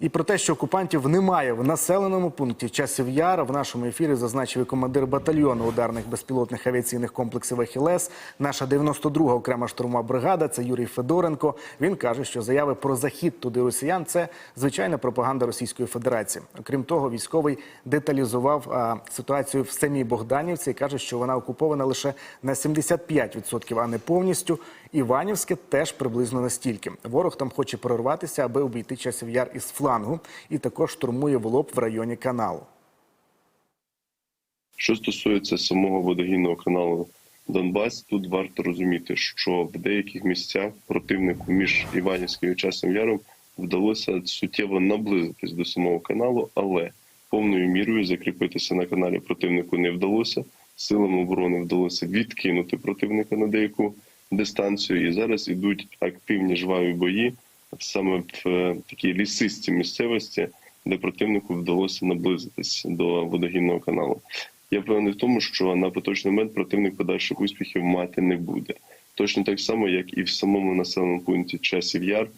І про те, що окупантів немає в населеному пункті часів Яр, в нашому ефірі зазначив і командир батальйону ударних безпілотних авіаційних комплексів «Ахілес», наша 92-га окрема штурмова бригада. Це Юрій Федоренко. Він каже, що заяви про захід туди росіян це звичайна пропаганда Російської Федерації. Окрім того, військовий деталізував а, ситуацію в самій Богданівці і каже, що вона окупована лише на 75%, а не повністю. Іванівське теж приблизно настільки. Ворог там хоче прорватися, аби обійти часів яр із флангу, і також штурмує в лоб в районі каналу. Що стосується самого водогінного каналу Донбас, тут варто розуміти, що в деяких місцях противнику між Іванівським і Часним Яром вдалося суттєво наблизитись до самого каналу, але повною мірою закріпитися на каналі противнику не вдалося. Силам оборони вдалося відкинути противника на деяку дистанцію, і зараз ідуть активні жваві бої саме в е, такій лісистій місцевості, де противнику вдалося наблизитись до водогінного каналу. Я впевнений в тому, що на поточний момент противник подальших успіхів мати не буде. Точно так само, як і в самому населеному пункті часів яр,